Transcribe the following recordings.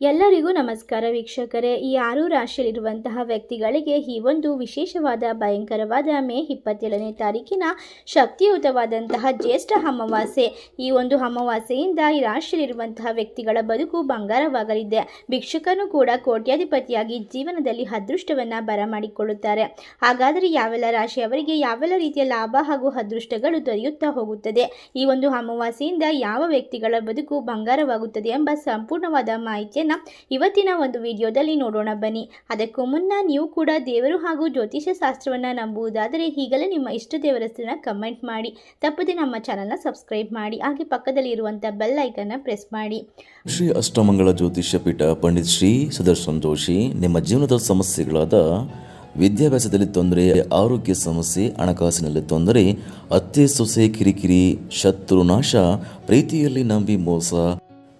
ಎಲ್ಲರಿಗೂ ನಮಸ್ಕಾರ ವೀಕ್ಷಕರೇ. ಈ ಆರು ರಾಶಿಯಲ್ಲಿರುವಂತಹ ವ್ಯಕ್ತಿಗಳಿಗೆ ಈ ಒಂದು ವಿಶೇಷವಾದ, ಭಯಂಕರವಾದ ಮೇ ಇಪ್ಪತ್ತೇಳನೇ ತಾರೀಕಿನ ಶಕ್ತಿಯುತವಾದಂತಹ ಜ್ಯೇಷ್ಠ ಅಮಾವಾಸ್ಯೆ. ಈ ಒಂದು ಅಮಾವಾಸ್ಯೆಯಿಂದ ಈ ರಾಶಿಯಲ್ಲಿರುವಂತಹ ವ್ಯಕ್ತಿಗಳ ಬದುಕು ಬಂಗಾರವಾಗಲಿದೆ. ಭಿಕ್ಷುಕನು ಕೂಡ ಕೋಟ್ಯಾಧಿಪತಿಯಾಗಿ ಜೀವನದಲ್ಲಿ ಅದೃಷ್ಟವನ್ನು ಬರಮಾಡಿಕೊಳ್ಳುತ್ತಾರೆ. ಹಾಗಾದರೆ ಯಾವೆಲ್ಲ ರಾಶಿಯವರಿಗೆ ಯಾವೆಲ್ಲ ರೀತಿಯ ಲಾಭ ಹಾಗೂ ಅದೃಷ್ಟಗಳು ದೊರೆಯುತ್ತಾ ಹೋಗುತ್ತದೆ? ಈ ಒಂದು ಅಮಾವಾಸ್ಯೆಯಿಂದ ಯಾವ ವ್ಯಕ್ತಿಗಳ ಬದುಕು ಬಂಗಾರವಾಗುತ್ತದೆ ಎಂಬ ಸಂಪೂರ್ಣವಾದ ಮಾಹಿತಿಯನ್ನು ಇವತ್ತಿನ ಒಂದು ವಿಡಿಯೋದಲ್ಲಿ ನೋಡೋಣ ಬನ್ನಿ. ಅದಕ್ಕೂ ಮುನ್ನ ನೀವು ಕೂಡ ದೇವರು ಹಾಗೂ ಜ್ಯೋತಿಷ್ಯ ಶಾಸ್ತ್ರವನ್ನು ನಂಬುವುದಾದರೆ ಈಗಲೇ ನಿಮ್ಮ ಇಷ್ಟ ದೇವರ ಹೆಸರನ್ನ ಕಮೆಂಟ್ ಮಾಡಿ. ತಪ್ಪದೆ ನಮ್ಮ ಚಾನಲ್ನ ಸಬ್ಸ್ಕ್ರೈಬ್ ಮಾಡಿ. ಹಾಗೆ ಪಕ್ಕದಲ್ಲಿ ಇರುವಂಥ ಬೆಲ್ ಐಕನ್ನ ಪ್ರೆಸ್ ಮಾಡಿ. ಶ್ರೀ ಅಷ್ಟಮಂಗಳ ಜ್ಯೋತಿಷ್ಯ ಪೀಠ ಪಂಡಿತ್ ಶ್ರೀ ಸುದರ್ಶನ್ ಜೋಶಿ, ನಿಮ್ಮ ಜೀವನದ ಸಮಸ್ಯೆಗಳಾದ ವಿದ್ಯಾಭ್ಯಾಸದಲ್ಲಿ ತೊಂದರೆ, ಆರೋಗ್ಯ ಸಮಸ್ಯೆ, ಹಣಕಾಸಿನಲ್ಲಿ ತೊಂದರೆ, ಅತ್ತೆ ಸೊಸೆ ಕಿರಿಕಿರಿ, ಶತ್ರು ನಾಶ, ಪ್ರೀತಿಯಲ್ಲಿ ನಂಬಿ ಮೋಸ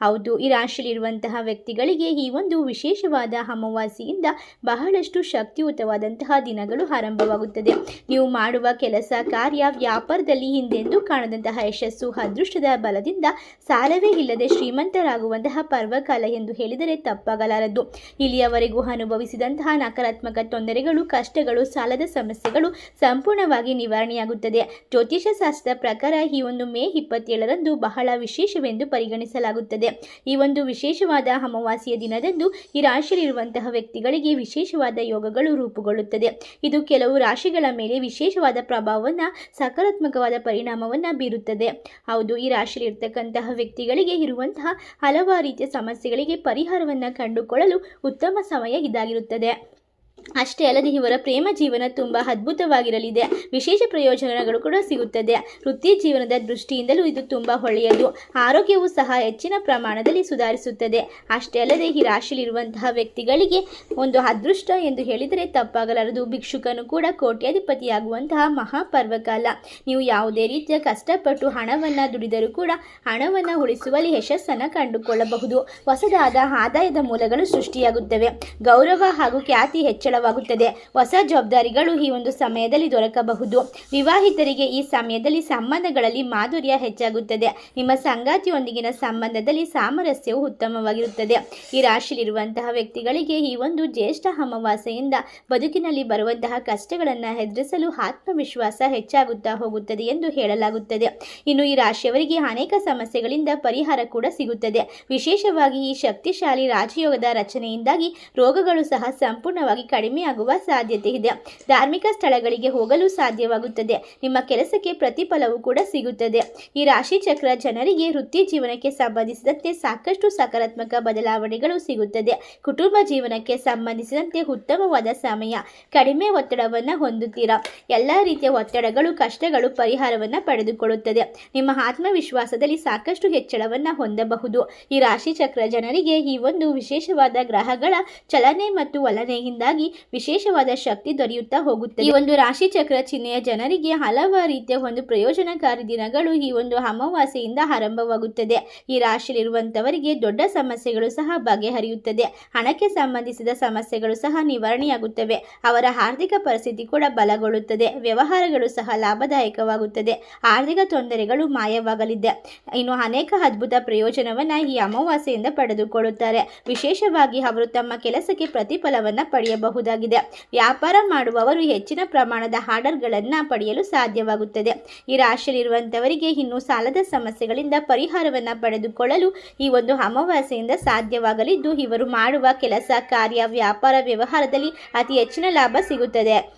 ಹೌದು, ಈ ರಾಶಿಯಲ್ಲಿರುವಂತಹ ವ್ಯಕ್ತಿಗಳಿಗೆ ಈ ಒಂದು ವಿಶೇಷವಾದ ಅಮಾವಾಸ್ಯೆಯಿಂದ ಬಹಳಷ್ಟು ಶಕ್ತಿಯುತವಾದಂತಹ ದಿನಗಳು ಆರಂಭವಾಗುತ್ತದೆ. ನೀವು ಮಾಡುವ ಕೆಲಸ, ಕಾರ್ಯ ವ್ಯಾಪಾರದಲ್ಲಿ ಹಿಂದೆಂದೂ ಕಾಣದಂತಹ ಯಶಸ್ಸು, ಅದೃಷ್ಟದ ಬಲದಿಂದ ಸಾಲವೇ ಇಲ್ಲದೆ ಶ್ರೀಮಂತರಾಗುವಂತಹ ಪರ್ವಕಾಲ ಎಂದು ಹೇಳಿದರೆ ತಪ್ಪಾಗಲಾರದು. ಇಲ್ಲಿಯವರೆಗೂ ಅನುಭವಿಸಿದಂತಹ ನಕಾರಾತ್ಮಕ ತೊಂದರೆಗಳು, ಕಷ್ಟಗಳು, ಸಾಲದ ಸಮಸ್ಯೆಗಳು ಸಂಪೂರ್ಣವಾಗಿ ನಿವಾರಣೆಯಾಗುತ್ತದೆ. ಜ್ಯೋತಿಷ್ಯ ಶಾಸ್ತ್ರದ ಪ್ರಕಾರ ಈ ಒಂದು ಮೇ ಇಪ್ಪತ್ತೇಳರಂದು ಬಹಳ ವಿಶೇಷವೆಂದು ಪರಿಗಣಿಸಲಾಗುತ್ತದೆ. ಈ ಒಂದು ವಿಶೇಷವಾದ ಅಮಾವಾಸ್ಯೆಯ ದಿನದಂದು ಈ ರಾಶಿಯಲ್ಲಿರುವಂತಹ ವ್ಯಕ್ತಿಗಳಿಗೆ ವಿಶೇಷವಾದ ಯೋಗಗಳು ರೂಪುಗೊಳ್ಳುತ್ತದೆ. ಇದು ಕೆಲವು ರಾಶಿಗಳ ಮೇಲೆ ವಿಶೇಷವಾದ ಪ್ರಭಾವವನ್ನು, ಸಕಾರಾತ್ಮಕವಾದ ಪರಿಣಾಮವನ್ನು ಬೀರುತ್ತದೆ. ಹೌದು, ಈ ರಾಶಿಯಲ್ಲಿರ್ತಕ್ಕಂತಹ ವ್ಯಕ್ತಿಗಳಿಗೆ ಇರುವಂತಹ ಹಲವಾರು ರೀತಿಯ ಸಮಸ್ಯೆಗಳಿಗೆ ಪರಿಹಾರವನ್ನು ಕಂಡುಕೊಳ್ಳಲು ಉತ್ತಮ ಸಮಯ ಇದಾಗಿರುತ್ತದೆ. ಅಷ್ಟೇ ಅಲ್ಲದೆ ಇವರ ಪ್ರೇಮ ಜೀವನ ತುಂಬ ಅದ್ಭುತವಾಗಿರಲಿದೆ. ವಿಶೇಷ ಪ್ರಯೋಜನಗಳು ಕೂಡ ಸಿಗುತ್ತದೆ. ವೃತ್ತಿ ಜೀವನದ ದೃಷ್ಟಿಯಿಂದಲೂ ಇದು ತುಂಬ ಒಳ್ಳೆಯದು. ಆರೋಗ್ಯವು ಸಹ ಹೆಚ್ಚಿನ ಪ್ರಮಾಣದಲ್ಲಿ ಸುಧಾರಿಸುತ್ತದೆ. ಅಷ್ಟೇ ಅಲ್ಲದೆ ಈ ರಾಶಿಯಲ್ಲಿರುವಂತಹ ವ್ಯಕ್ತಿಗಳಿಗೆ ಒಂದು ಅದೃಷ್ಟ ಎಂದು ಹೇಳಿದರೆ ತಪ್ಪಾಗಲಾರದು. ಭಿಕ್ಷುಕನು ಕೂಡ ಕೋಟ್ಯಾಧಿಪತಿಯಾಗುವಂತಹ ಮಹಾಪರ್ವಕಾಲ. ನೀವು ಯಾವುದೇ ರೀತಿಯ ಕಷ್ಟಪಟ್ಟು ಹಣವನ್ನು ದುಡಿದರೂ ಕೂಡ ಹಣವನ್ನು ಉಳಿಸುವಲ್ಲಿ ಯಶಸ್ಸನ್ನು ಕಂಡುಕೊಳ್ಳಬಹುದು. ಹೊಸದಾದ ಆದಾಯದ ಮೂಲಗಳು ಸೃಷ್ಟಿಯಾಗುತ್ತವೆ. ಗೌರವ ಹಾಗೂ ಖ್ಯಾತಿ ಹೆಚ್ಚಳವಾಗುತ್ತದೆ ಹೊಸ ಜವಾಬ್ದಾರಿಗಳು ಈ ಒಂದು ಸಮಯದಲ್ಲಿ ದೊರಕಬಹುದು. ವಿವಾಹಿತರಿಗೆ ಈ ಸಮಯದಲ್ಲಿ ಸಂಬಂಧಗಳಲ್ಲಿ ಮಾಧುರ್ಯ ಹೆಚ್ಚಾಗುತ್ತದೆ. ನಿಮ್ಮ ಸಂಗಾತಿಯೊಂದಿಗಿನ ಸಂಬಂಧದಲ್ಲಿ ಸಾಮರಸ್ಯವು ಉತ್ತಮವಾಗಿರುತ್ತದೆ. ಈ ರಾಶಿಯಲ್ಲಿರುವಂತಹ ವ್ಯಕ್ತಿಗಳಿಗೆ ಈ ಒಂದು ಜ್ಯೇಷ್ಠ ಅಮಾವಾಸ್ಯೆಯಿಂದ ಬದುಕಿನಲ್ಲಿ ಬರುವಂತಹ ಕಷ್ಟಗಳನ್ನು ಎದುರಿಸಲು ಆತ್ಮವಿಶ್ವಾಸ ಹೆಚ್ಚಾಗುತ್ತಾ ಹೋಗುತ್ತದೆ ಎಂದು ಹೇಳಲಾಗುತ್ತದೆ. ಇನ್ನು ಈ ರಾಶಿಯವರಿಗೆ ಅನೇಕ ಸಮಸ್ಯೆಗಳಿಂದ ಪರಿಹಾರ ಕೂಡ ಸಿಗುತ್ತದೆ. ವಿಶೇಷವಾಗಿ ಈ ಶಕ್ತಿಶಾಲಿ ರಾಜಯೋಗದ ರಚನೆಯಿಂದಾಗಿ ರೋಗಗಳು ಸಹ ಸಂಪೂರ್ಣವಾಗಿ ಕಡಿಮೆಯಾಗುವ ಸಾಧ್ಯತೆ ಇದೆ. ಧಾರ್ಮಿಕ ಸ್ಥಳಗಳಿಗೆ ಹೋಗಲು ಸಾಧ್ಯವಾಗುತ್ತದೆ. ನಿಮ್ಮ ಕೆಲಸಕ್ಕೆ ಪ್ರತಿಫಲವೂ ಕೂಡ ಸಿಗುತ್ತದೆ. ಈ ರಾಶಿ ಚಕ್ರ ಜನರಿಗೆ ವೃತ್ತಿ ಜೀವನಕ್ಕೆ ಸಂಬಂಧಿಸಿದಂತೆ ಸಾಕಷ್ಟು ಸಕಾರಾತ್ಮಕ ಬದಲಾವಣೆಗಳು ಸಿಗುತ್ತದೆ. ಕುಟುಂಬ ಜೀವನಕ್ಕೆ ಸಂಬಂಧಿಸಿದಂತೆ ಉತ್ತಮವಾದ ಸಮಯ. ಕಡಿಮೆ ಒತ್ತಡವನ್ನು ಹೊಂದುತ್ತೀರಾ? ಎಲ್ಲ ರೀತಿಯ ಒತ್ತಡಗಳು, ಕಷ್ಟಗಳು ಪರಿಹಾರವನ್ನು ಪಡೆದುಕೊಳ್ಳುತ್ತದೆ. ನಿಮ್ಮ ಆತ್ಮವಿಶ್ವಾಸದಲ್ಲಿ ಸಾಕಷ್ಟು ಹೆಚ್ಚಳವನ್ನು ಹೊಂದಬಹುದು. ಈ ರಾಶಿ ಚಕ್ರ ಜನರಿಗೆ ಈ ಒಂದು ವಿಶೇಷವಾದ ಗ್ರಹಗಳ ಚಲನೆ ಮತ್ತು ವಲನೆಯಿಂದಾಗಿ ವಿಶೇಷವಾದ ಶಕ್ತಿ ದೊರೆಯುತ್ತಾ ಹೋಗುತ್ತದೆ. ಈ ಒಂದು ರಾಶಿ ಚಕ್ರ ಚಿಹ್ನೆಯ ಜನರಿಗೆ ಹಲವಾರು ರೀತಿಯ ಒಂದು ಪ್ರಯೋಜನಕಾರಿ ದಿನಗಳು ಈ ಒಂದು ಅಮಾವಾಸ್ಯೆಯಿಂದ ಆರಂಭವಾಗುತ್ತದೆ. ಈ ರಾಶಿಯಲ್ಲಿರುವಂತವರಿಗೆ ದೊಡ್ಡ ಸಮಸ್ಯೆಗಳು ಸಹ ಬಗೆಹರಿಯುತ್ತದೆ. ಹಣಕ್ಕೆ ಸಂಬಂಧಿಸಿದ ಸಮಸ್ಯೆಗಳು ಸಹ ನಿವಾರಣೆಯಾಗುತ್ತವೆ. ಅವರ ಆರ್ಥಿಕ ಪರಿಸ್ಥಿತಿ ಕೂಡ ಬಲಗೊಳ್ಳುತ್ತದೆ. ವ್ಯವಹಾರಗಳು ಸಹ ಲಾಭದಾಯಕವಾಗುತ್ತದೆ. ಆರ್ಥಿಕ ತೊಂದರೆಗಳು ಮಾಯವಾಗಲಿದೆ. ಇನ್ನು ಅನೇಕ ಅದ್ಭುತ ಪ್ರಯೋಜನವನ್ನ ಈ ಅಮಾವಾಸ್ಯೆಯಿಂದ ಪಡೆದುಕೊಳ್ಳುತ್ತಾರೆ. ವಿಶೇಷವಾಗಿ ಅವರು ತಮ್ಮ ಕೆಲಸಕ್ಕೆ ಪ್ರತಿಫಲವನ್ನು ಪಡೆಯಬಹುದಾಗಿದೆ ವ್ಯಾಪಾರ ಮಾಡುವವರು ಹೆಚ್ಚಿನ ಪ್ರಮಾಣದ ಆರ್ಡರ್ಗಳನ್ನು ಪಡೆಯಲು ಸಾಧ್ಯವಾಗುತ್ತದೆ. ಈ ರಾಶಿಯಲ್ಲಿರುವಂಥವರಿಗೆ ಇನ್ನು ಸಾಲದ ಸಮಸ್ಯೆಗಳಿಂದ ಪರಿಹಾರವನ್ನು ಪಡೆದುಕೊಳ್ಳಲು ಈ ಒಂದು ಅಮಾವಾಸ್ಯೆಯಿಂದ ಸಾಧ್ಯವಾಗಲಿದ್ದು, ಇವರು ಮಾಡುವ ಕೆಲಸ, ಕಾರ್ಯ, ವ್ಯಾಪಾರ ವ್ಯವಹಾರದಲ್ಲಿ ಅತಿ ಹೆಚ್ಚಿನ ಲಾಭ ಸಿಗುತ್ತದೆ.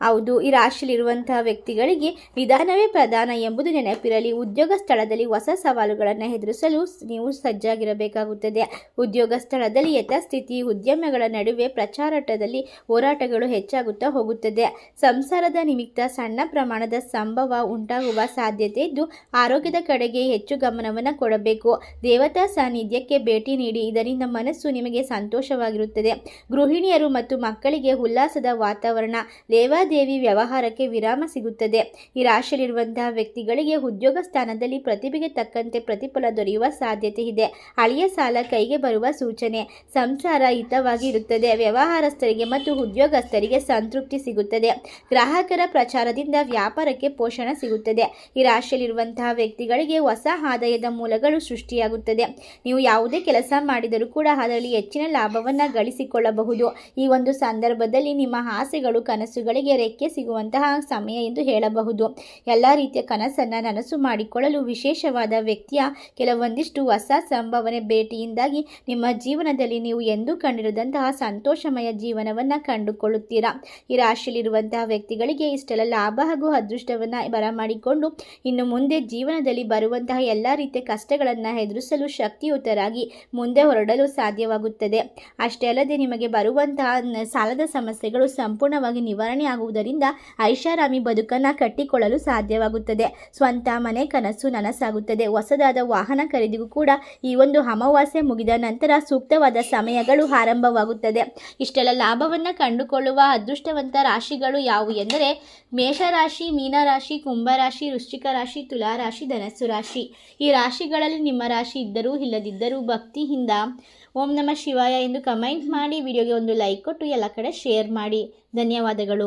ಹೌದು, ಈ ರಾಶಿಯಲ್ಲಿರುವಂತಹ ವ್ಯಕ್ತಿಗಳಿಗೆ ನಿಧಾನವೇ ಪ್ರಧಾನ ಎಂಬುದು ನೆನಪಿರಲಿ. ಉದ್ಯೋಗ ಸ್ಥಳದಲ್ಲಿ ಹೊಸ ಸವಾಲುಗಳನ್ನು ಎದುರಿಸಲು ನೀವು ಸಜ್ಜಾಗಿರಬೇಕಾಗುತ್ತದೆ. ಉದ್ಯೋಗ ಸ್ಥಳದಲ್ಲಿ ಯಥಾಸ್ಥಿತಿ, ಉದ್ಯಮಗಳ ನಡುವೆ ಪ್ರಚಾರಟದಲ್ಲಿ ಹೋರಾಟಗಳು ಹೆಚ್ಚಾಗುತ್ತಾ ಹೋಗುತ್ತದೆ. ಸಂಸಾರದ ನಿಮಿತ್ತ ಸಣ್ಣ ಪ್ರಮಾಣದ ಸಂಭವ ಉಂಟಾಗುವ ಸಾಧ್ಯತೆ ಇದ್ದು, ಆರೋಗ್ಯದ ಕಡೆಗೆ ಹೆಚ್ಚು ಗಮನವನ್ನು ಕೊಡಬೇಕು. ದೇವತಾ ಸಾನ್ನಿಧ್ಯಕ್ಕೆ ಭೇಟಿ ನೀಡಿ, ಇದರಿಂದ ಮನಸ್ಸು ನಿಮಗೆ ಸಂತೋಷವಾಗಿರುತ್ತದೆ. ಗೃಹಿಣಿಯರು ಮತ್ತು ಮಕ್ಕಳಿಗೆ ಉಲ್ಲಾಸದ ವಾತಾವರಣ ಲೇವಾ ದುರ್ಗಾದೇವಿ ವ್ಯವಹಾರಕ್ಕೆ ವಿರಾಮ ಸಿಗುತ್ತದೆ. ಈ ರಾಶಿಯಲ್ಲಿರುವಂತಹ ವ್ಯಕ್ತಿಗಳಿಗೆ ಉದ್ಯೋಗ ಸ್ಥಾನದಲ್ಲಿ ಪ್ರತಿಭೆಗೆ ತಕ್ಕಂತೆ ಪ್ರತಿಫಲ ದೊರೆಯುವ ಸಾಧ್ಯತೆ ಇದೆ. ಹಳೆಯ ಸಾಲ ಕೈಗೆ ಬರುವ ಸೂಚನೆ. ಸಂಸಾರ ಹಿತವಾಗಿ ಇರುತ್ತದೆ. ವ್ಯವಹಾರಸ್ಥರಿಗೆ ಮತ್ತು ಉದ್ಯೋಗಸ್ಥರಿಗೆ ಸಂತೃಪ್ತಿ ಸಿಗುತ್ತದೆ. ಗ್ರಾಹಕರ ಪ್ರಚಾರದಿಂದ ವ್ಯಾಪಾರಕ್ಕೆ ಪೋಷಣ ಸಿಗುತ್ತದೆ. ಈ ರಾಶಿಯಲ್ಲಿರುವಂತಹ ವ್ಯಕ್ತಿಗಳಿಗೆ ಹೊಸ ಆದಾಯದ ಮೂಲಗಳು ಸೃಷ್ಟಿಯಾಗುತ್ತದೆ. ನೀವು ಯಾವುದೇ ಕೆಲಸ ಮಾಡಿದರೂ ಕೂಡ ಅದರಲ್ಲಿ ಹೆಚ್ಚಿನ ಲಾಭವನ್ನು ಗಳಿಸಿಕೊಳ್ಳಬಹುದು. ಈ ಒಂದು ಸಂದರ್ಭದಲ್ಲಿ ನಿಮ್ಮ ಆಸೆಗಳು, ಕನಸುಗಳಿಗೆ ರೆಕ್ಕೆ ಸಿಗುವಂತಹ ಸಮಯ ಎಂದು ಹೇಳಬಹುದು. ಎಲ್ಲ ರೀತಿಯ ಕನಸನ್ನು ನನಸು ಮಾಡಿಕೊಳ್ಳಲು ವಿಶೇಷವಾದ ವ್ಯಕ್ತಿಯ ಕೆಲವೊಂದಿಷ್ಟು ಹೊಸ ಸಂಭಾವನೆ ಭೇಟಿಯಿಂದಾಗಿ ನಿಮ್ಮ ಜೀವನದಲ್ಲಿ ನೀವು ಎಂದೂ ಕಂಡಿರದಂತಹ ಸಂತೋಷಮಯ ಜೀವನವನ್ನು ಕಂಡುಕೊಳ್ಳುತ್ತೀರಾ? ಈ ರಾಶಿಯಲ್ಲಿರುವಂತಹ ವ್ಯಕ್ತಿಗಳಿಗೆ ಇಷ್ಟೆಲ್ಲ ಲಾಭ ಹಾಗೂ ಅದೃಷ್ಟವನ್ನು ಬರಮಾಡಿಕೊಂಡು ಇನ್ನು ಮುಂದೆ ಜೀವನದಲ್ಲಿ ಬರುವಂತಹ ಎಲ್ಲ ರೀತಿಯ ಕಷ್ಟಗಳನ್ನು ಎದುರಿಸಲು ಶಕ್ತಿಯುತರಾಗಿ ಮುಂದೆ ಹೊರಡಲು ಸಾಧ್ಯವಾಗುತ್ತದೆ. ಅಷ್ಟೇ ಅಲ್ಲದೆ ನಿಮಗೆ ಬರುವಂತಹ ಸಾಲದ ಸಮಸ್ಯೆಗಳು ಸಂಪೂರ್ಣವಾಗಿ ನಿವಾರಣೆ ಆಗುವುದರಿಂದ ಐಷಾರಾಮಿ ಬದುಕನ್ನು ಕಟ್ಟಿಕೊಳ್ಳಲು ಸಾಧ್ಯವಾಗುತ್ತದೆ. ಸ್ವಂತ ಮನೆ, ಕನಸು ನನಸಾಗುತ್ತದೆ. ಹೊಸದಾದ ವಾಹನ ಖರೀದಿಗೂ ಕೂಡ ಈ ಒಂದು ಅಮಾವಾಸ್ಯೆ ಮುಗಿದ ನಂತರ ಸೂಕ್ತವಾದ ಸಮಯಗಳು ಆರಂಭವಾಗುತ್ತದೆ. ಇಷ್ಟೆಲ್ಲ ಲಾಭವನ್ನು ಕಂಡುಕೊಳ್ಳುವ ಅದೃಷ್ಟವಂತ ರಾಶಿಗಳು ಯಾವುವು ಎಂದರೆ ಮೇಷರಾಶಿ, ಮೀನರಾಶಿ, ಕುಂಭರಾಶಿ, ವೃಶ್ಚಿಕ ರಾಶಿ ತುಲಾರಾಶಿ ಧನಸ್ಸು ರಾಶಿ. ಈ ರಾಶಿಗಳಲ್ಲಿ ನಿಮ್ಮ ರಾಶಿ ಇದ್ದರೂ ಇಲ್ಲದಿದ್ದರೂ ಭಕ್ತಿಯಿಂದ ಓಂ ನಮ ಶಿವಾಯ ಎಂದು ಕಮೆಂಟ್ ಮಾಡಿ, ವಿಡಿಯೋಗೆ ಒಂದು ಲೈಕ್ ಕೊಟ್ಟು ಎಲ್ಲ ಕಡೆ ಶೇರ್ ಮಾಡಿ. ಧನ್ಯವಾದಗಳು.